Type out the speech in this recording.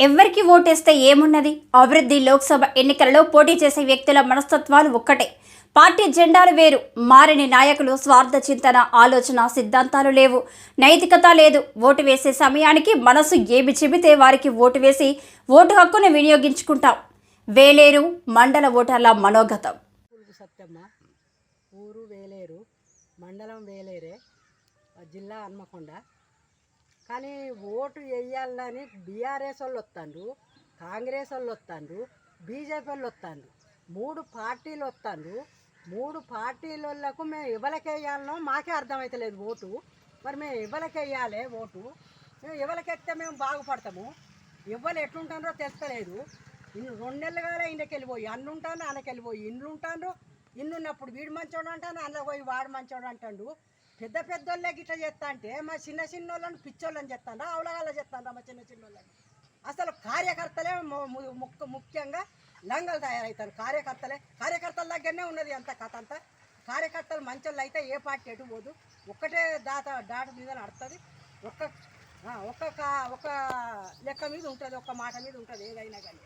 ఎవరికి ఓటేస్తే ఏమున్నది? అభివృద్ధి లోక్సభ ఎన్నికలలో పోటీ చేసే వ్యక్తుల మనస్తత్వాలు ఒక్కటే. పార్టీ జెండాలు వేరు. మారిన నాయకులు స్వార్థ చింతన ఆలోచన సిద్ధాంతాలు లేవు. నైతికత లేదు. ఓటు వేసే సమయానికి మనసు ఏమి చెబితే వారికి ఓటు వేసి ఓటు హక్కును వినియోగించుకుంటాం. వేలేరు మండల ఓటర్ల మనోగతం. సత్యమ్మ. ఊరు వేలేరు. మండలం వేలేరే. జిల్లా హన్మకొండ. కానీ ఓటు వేయాలని బీఆర్ఎస్ వాళ్ళు వస్తాండ్రు కాంగ్రెస్ వాళ్ళు వస్తాండ్రు బీజేపీ వాళ్ళు వస్తాండ్రు. మూడు పార్టీలు వస్తాండ్రు. మూడు పార్టీలకు మేము ఎవరికి మాకే అర్థమవుతలేదు ఓటు. మరి మేము ఎవరికి ఓటు? మేము ఎవరికి మేము బాగుపడతాము? ఎవరు ఎట్లుంటారో తెలుస్తలేదు ఇన్ని రెండు నెలలు కాలే ఇంటికి వెళ్ళిపోయి అన్ను ఉంటాను ఆయనకి వెళ్ళిపోయి ఇండ్లు ఉంటాను ఇన్నున్నప్పుడు వీడు మంచోడు అంటాను అందులో పోయి వాడు మంచోడు అంటాడు పెద్ద పెద్ద వాళ్ళకి ఇట్లా చేస్తా అంటే మా చిన్న చిన్న వాళ్ళని పిచ్చోళ్ళని చెప్తాను అవలగాళ్ళ చెప్తాను మా చిన్న చిన్న వాళ్ళని అసలు కార్యకర్తలే ము- ముఖ్య- ముఖ్యంగా లంగలు తయారవుతారు కార్యకర్తలే. కార్యకర్తల దగ్గరనే ఉన్నది అంత కథ అంతా. కార్యకర్తలు మంచోళ్ళు అయితే ఏ పార్టీ ఎటు పోదు. ఒక్కటే దాత దాట మీద నడుతుంది ఒక్క ఆ, ఒక్క ఒక లెక్క మీద ఉంటుంది ఒక్క మాట మీద ఉంటుంది ఏదైనా కానీ.